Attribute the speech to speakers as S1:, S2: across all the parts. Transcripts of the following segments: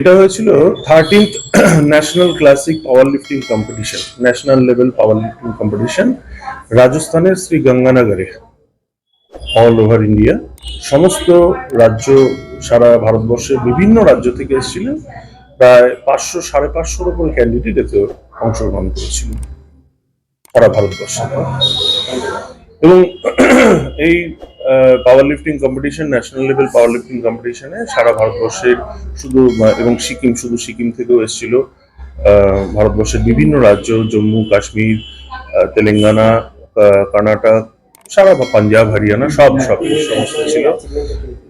S1: এটা হয়েছিল thirteenth national classic powerlifting competition national level powerlifting competition রাজস্থানের শ্রী গঙ্গানগরে অল ওভার ইন্ডিয়া সমস্ত রাজ্য, সারা ভারতবর্ষের বিভিন্ন রাজ্য থেকে এসেছিলেন। প্রায় পাঁচশো, সাড়ে পাঁচশোর উপর ক্যান্ডিডেট এতে অংশগ্রহণ করেছিলেন সারা ভারতবর্ষে। এবং এই powerlifting competition national level powerlifting কম্পিটিশনে সারা ভারতবর্ষের শুধু এবং সিকিম, শুধু সিকিম থেকেও এসেছিল। ভারতবর্ষের বিভিন্ন রাজ্য, জম্মু, কাশ্মীর তেলেঙ্গানা কর্ণাটক, সারা বা পাঞ্জাব, হরিয়ানা, সব সব সমস্ত ছিল।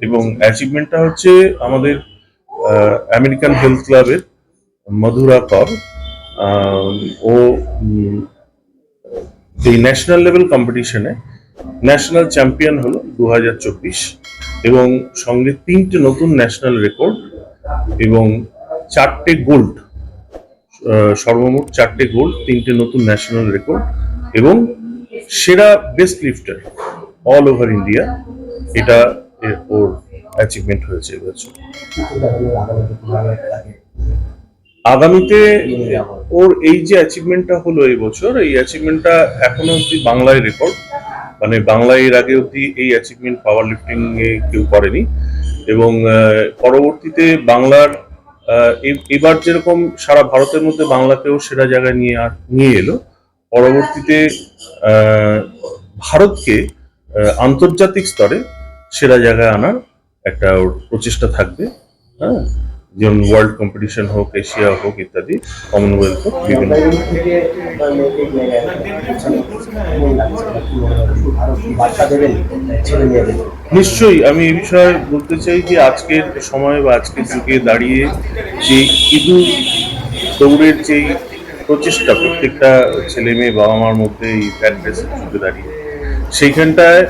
S1: এবং অ্যাচিভমেন্টটা হচ্ছে আমাদের আমেরিকান হেলথ ক্লাবের মধুরা কর। ও এই ন্যাশনাল লেভেল কম্পিটিশনে ন্যাশনাল চ্যাম্পিয়ন হলো দু হাজার চব্বিশ। এবং সঙ্গে তিনটে নতুন ন্যাশনাল রেকর্ড এবং চারটে গোল্ড সর্বমোট চারটে গোল্ড, তিনটে নতুন ন্যাশনাল রেকর্ড এবং সেরা best lifter all over India. এটা ওর অ্যাচিভমেন্ট হয়েছে এবছর আগামীতে ওর এই যে অ্যাচিভমেন্টটা হলো এই বছর, এই অ্যাচিভমেন্টটা এখনও অব্দি বাংলায় রেকর্ড মানে বাংলায় এর আগে অব্দি এই অ্যাচিভমেন্ট পাওয়ার লিফটিং এ কেউ করেনি এবং পরবর্তীতে বাংলার এবার যেরকম সারা ভারতের মধ্যে বাংলাকেও সেরা জায়গায় নিয়ে নিয়ে এলো, পরবর্তীতে ভারতকে আন্তর্জাতিক স্তরে সেরা জায়গায় আনার একটা ওর প্রচেষ্টা থাকবে হ্যাঁ? যেমন ওয়ার্ল্ড কম্পিটিশন হোক এশিয়া হোক ইত্যাদি কমনওয়েলথ হোক, বিভিন্ন। নিশ্চয়ই, আমি এই বিষয়ে বলতে চাই যে আজকের সময় বা আজকের যুগে দাঁড়িয়ে যে ইদু দৌড়ের যেই প্রচেষ্টা, প্রত্যেকটা ছেলে মেয়ে বাবা মার মধ্যে এই অ্যাড্রেসের যুগে দাঁড়িয়ে, সেইখানটায়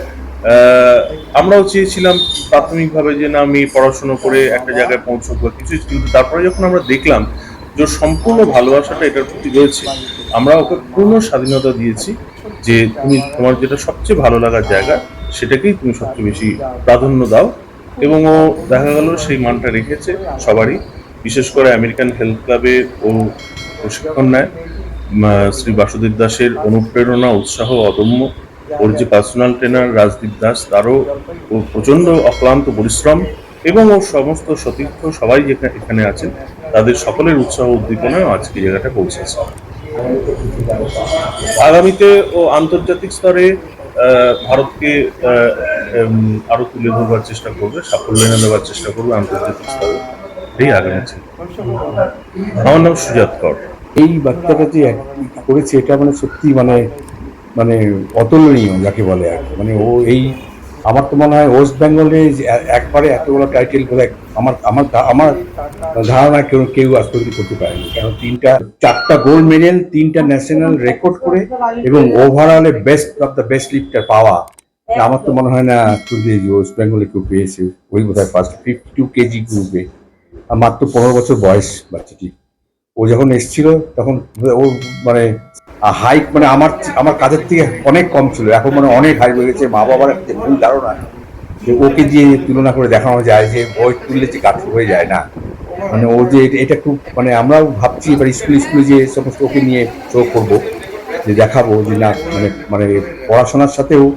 S1: আমরাও চেয়েছিলাম প্রাথমিকভাবে যে না, আমি পড়াশুনো করে একটা জায়গায় পৌঁছবো কিছু কিন্তু তারপরে যখন আমরা দেখলাম যে সম্পূর্ণ ভালোবাসাটা এটার প্রতি রয়েছে, আমরা ওকে পূর্ণ স্বাধীনতা দিয়েছি যে তুমি তোমার যেটা সবচেয়ে ভালো লাগার জায়গা, সেটাকেই তুমি সবচেয়ে বেশি প্রাধান্য দাও। এবং ও দেখা গেল সেই মানটা রেখেছে সবারই, বিশেষ করে আমেরিকান হেলথ ক্লাবে ও প্রশিক্ষণ নেয়। শ্রী বাসুদেব দাসের অনুপ্রেরণা, উৎসাহ, অদম্য। ওর যে পার্সোনাল ট্রেনার রাজদীপ দাস তারও ও প্রচণ্ড অক্লান্ত পরিশ্রম এবং ওর সমস্ত সতীর্থ সবাই যেখানে এখানে আছেন তাদের সকলের উৎসাহ উদ্দীপনায় আজকে জায়গাটা পৌঁছেছে। আগামীতে ও আন্তর্জাতিক স্তরে ভারতকে আহ, উম, আরও তুলে ধরবার চেষ্টা করবে সাফল্য এনে দেওয়ার চেষ্টা করবে আন্তর্জাতিক স্তরে। এই আগামী আমার নাম সুজাত কর।
S2: এই বাচ্চাটা যে করেছে এটা মানে সত্যি মানে মানে অতুলনীয় যাকে বলে আর। মানে ও এই, আমার তো মনে হয় ওয়েস্ট বেঙ্গলে একবারে এতগুলো টাইটেল বোধ আমার আমার আমার ধারণা কেউ কেউ আজ পর্যন্ত করতে পারেনি। কারণ তিনটা, চারটা গোল্ড মেডেল তিনটা ন্যাশনাল রেকর্ড করে এবং ওভারঅলে best of the best lifter পাওয়া। আমার তো মনে হয় না শুধু ওয়েস্ট বেঙ্গলে কেউ পেয়েছে। ওই বোধ হয় ফার্স্ট ফিফটি টু কেজি গ্রুপে মাত্র পনেরো বছর বয়স বাচ্চাটি। ও যখন এসেছিল তখন ও মানে হাইট মানে আমার আমার কাজের থেকে অনেক কম ছিল। এখন মানে অনেক হাই হয়ে গেছে। মা বাবার একটা ভুল ধারণা যে ওকে দিয়ে তুলনা করে দেখানো যায়, যে বয়স তুললে যে গাছ হয়ে যায় না। মানে ও যে এটা- খুব মানে আমরাও ভাবছি এবার স্কুল স্কুলে যে সমস্ত ওকে নিয়ে শো করব, যে দেখাবো যে না মানে মানে পড়াশোনার সাথেও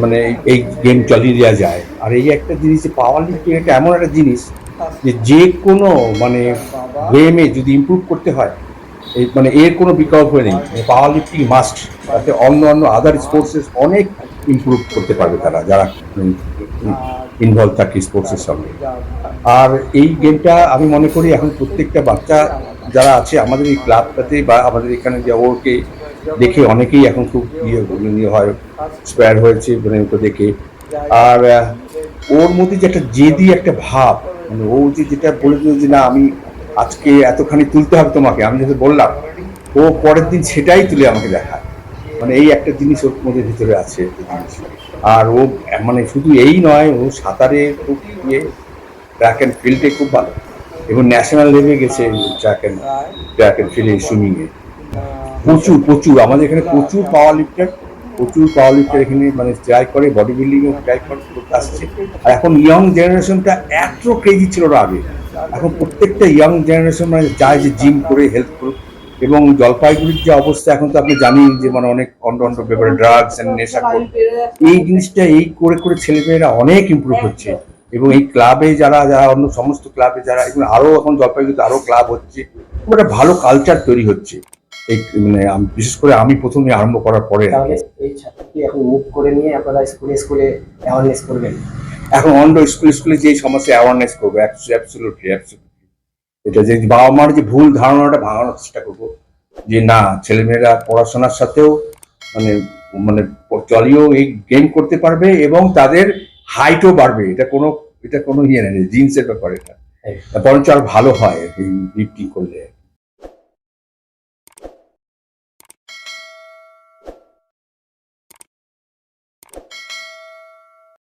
S2: মানে এই- গেম চালিয়ে দেওয়া যায়। আর এই একটা জিনিস পাওয়ার লিফটিং একটা এমন একটা জিনিস যে যে কোনো মানে গেমে যদি ইমপ্রুভ করতে হয় মানে এর কোনো বিকল্প নেই। পাওয়ার লিফটিং মাস্ট তাতে অন্য অন্য আদার স্পোর্টসের অনেক ইমপ্রুভ করতে পারবে তারা, যারা ইনভলভ থাকে স্পোর্টসের সঙ্গে। আর এই গেমটা আমি মনে করি এখন প্রত্যেকটা বাচ্চা যারা আছে, আমাদের এই ক্লাবটাতে বা আমাদের এখানে যে ওকে দেখে অনেকেই এখন খুব ইয়ে ইয়ে হয় স্পেয়ার হয়েছে মানে ওকে দেখে। আর ওর মধ্যে যে একটা জেদি একটা ভাব মানে ও যে যেটা বলে যে না, আমি আজকে এতখানি তুলতে হবে তোমাকে, আমি যেটা বললাম, ও পরের দিন সেটাই তুলে আমাকে দেখায়। মানে এই একটা জিনিস ওর মধ্যে ভিতরে আছে। আর ও মানে শুধু এই নয়, ও সাঁতারে খুব ইয়ে ট্র্যাক অ্যান্ড ফিল্ডে খুব ভালো। এবং ন্যাশনাল লেভেলে গেছে ট্র্যাক অ্যান্ড ট্র্যাক অ্যান্ড ফিল্ডে সুইমিংয়ে প্রচুর প্রচুর। আমাদের এখানে প্রচুর পাওয়ার লিফটার প্রচুর পাওয়ার লিফটার এখানে মানে ট্রাই করে বডি বিল্ডিংও ট্রাই করে, আসছে। আর এখন ইয়ং জেনারেশনটা এত ক্রেজি ছিল না আগে। এখন প্রত্যেকটা ইয়াং জেনারেশন মানে চায় যে জিম করে হেল্প করুক এবং জলপাইগুড়ির যে অবস্থা, এখন তো আপনি জানেন যে মানে অনেক অন্য অন্য ব্যাপারে ড্রাগস নেশা এই জিনিসটা এই করে করে ছেলেমেয়েরা অনেক ইমপ্রুভ হচ্ছে। এবং এই ক্লাবে যারা যারা অন্য সমস্ত ক্লাবে যারা এগুলো আরও এখন জলপাইগুড়িতে আরও ক্লাব হচ্ছে একটা ভালো কালচার তৈরি হচ্ছে। এই মানে বিশেষ করে আমি প্রথমে আরম্ভ করার পরে
S3: এই ছাত্রটি এখন মুখ করে নিয়ে আপনারা স্কুলে স্কুলে অ্যাওয়ারনেস করবেন।
S2: এখন অন্য স্কুল স্কুলে যে সমস্যা অ্যাওয়ারনেস করব অ্যাবসুলুটলি এটা যে বাবা মার যে ভুল ধারণাটা ভাঙানোর চেষ্টা করব যে না ছেলেমেয়েরা পড়াশোনার সাথেও মানে মানে চলিয়েও এই গেম করতে পারবে এবং তাদের হাইটও বাড়বে। এটা কোনো এটা কোনো ইয়ে নেই জিন্সের ব্যাপার এটা। বরঞ্চ আর ভালো হয় এই লিফটিং করলে।